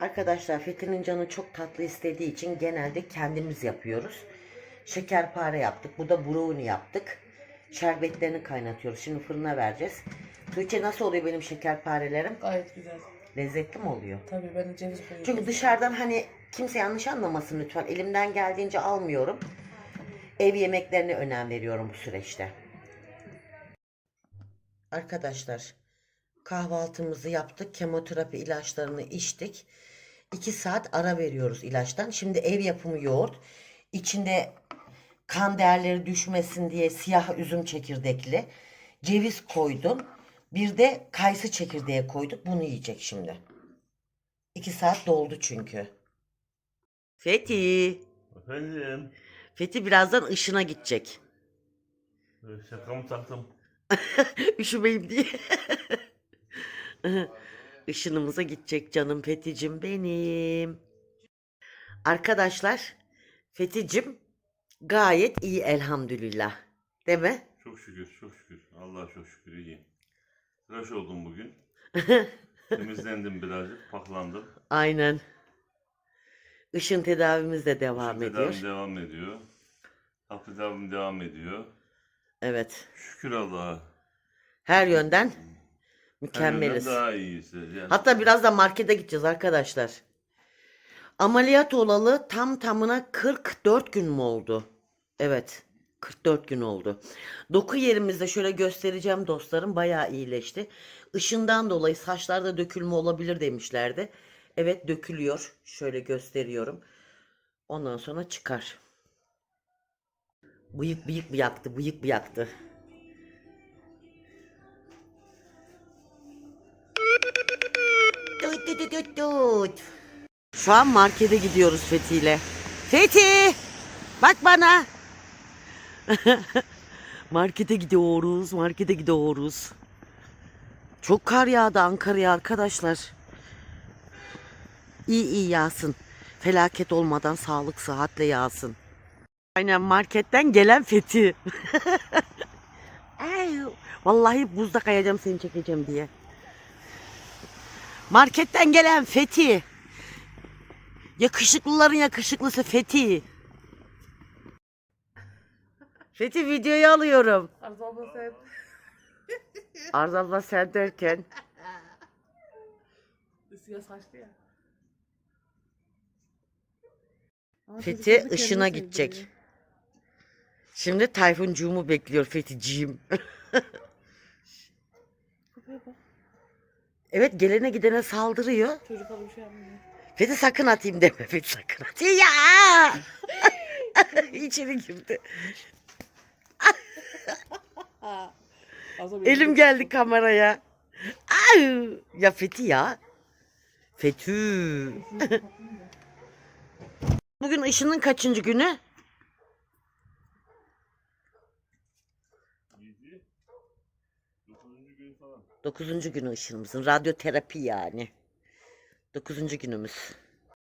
Arkadaşlar Fethi'nin canı çok tatlı istediği için genelde kendimiz yapıyoruz. Şekerpare yaptık. Bu da brownie yaptık. Şerbetlerini kaynatıyoruz. Şimdi fırına vereceğiz. Tuğçe nasıl oluyor benim şekerparelerim? Gayet güzel. Lezzetli mi oluyor? Tabii ben de ceviz koyuyorum. Çünkü dışarıdan hani kimse yanlış anlamasın lütfen. Elimden geldiğince almıyorum. Ev yemeklerine önem veriyorum bu süreçte. Arkadaşlar kahvaltımızı yaptık. Kemoterapi ilaçlarını içtik. 2 saat ara veriyoruz ilaçtan. Şimdi ev yapımı yoğurt. İçinde kan değerleri düşmesin diye siyah üzüm çekirdekli. Ceviz koydum. Bir de kayısı çekirdeği koyduk. Bunu yiyecek şimdi. 2 saat doldu çünkü. Fethi. Efendim, Fethi birazdan ışına gidecek. şakamı taktım. Üşümeyim diye. Işınımıza gidecek canım Fethi'cim benim. Arkadaşlar Fethi'cim gayet iyi elhamdülillah. Değil mi? Çok şükür, çok şükür. Allah'a çok şükür iyiyim. Tıraş oldum bugün. Temizlendim birazcık, paklandım. Aynen. Işın tedavimiz de devam Şimdi ediyor. tedavim devam ediyor. Hap tedavim devam ediyor. Evet. Şükür Allah'a. Her yönden Mükemmeliz. Daha iyiyiz. Yani Hatta biraz da markete gideceğiz arkadaşlar. Ameliyat olalı tam tamına 44 gün mü oldu? Evet. 44 gün oldu. Doku yerimizde şöyle göstereceğim dostlarım bayağı iyileşti. Işından dolayı saçlarda dökülme olabilir demişlerdi. Evet dökülüyor. Şöyle gösteriyorum. Ondan sonra çıkar. Bıyık bıyık mı yaktı? Bıyık mı yaktı? Tut tut tut tut. Şu an markete gidiyoruz Fethi ile. Fethi! Bak bana. markete gidiyoruz, markete gidiyoruz. Çok kar yağdı Ankara'ya arkadaşlar. İyi iyi yağsın. Felaket olmadan sağlık sıhhatle yağsın. Aynen marketten gelen Fethi. Ay, Vallahi buzda kayacağım seni çekeceğim diye. Marketten gelen Fethi. Yakışıklıların yakışıklısı Fethi. Fethi videoyu alıyorum. Arzu abla sen. Arz abla sen derken. Siyah saçlı ya. Fethi ışına gidecek. sevdiriyor. Şimdi Tayfuncuğumu bekliyor Fethiciğim. Evet gelene gidene saldırıyor. Çocuklar bir şey yapmıyor. Fethi sakın atayım deme. Fethi sakın atayım ya. İçeri girdi. Elim geldi kameraya. Ay! Ya Fethi ya. Fetü. Bugün Işın'ın kaçıncı günü? Dokuzuncu günü Işın'ımızın. Radyoterapi yani. Dokuzuncu günümüz.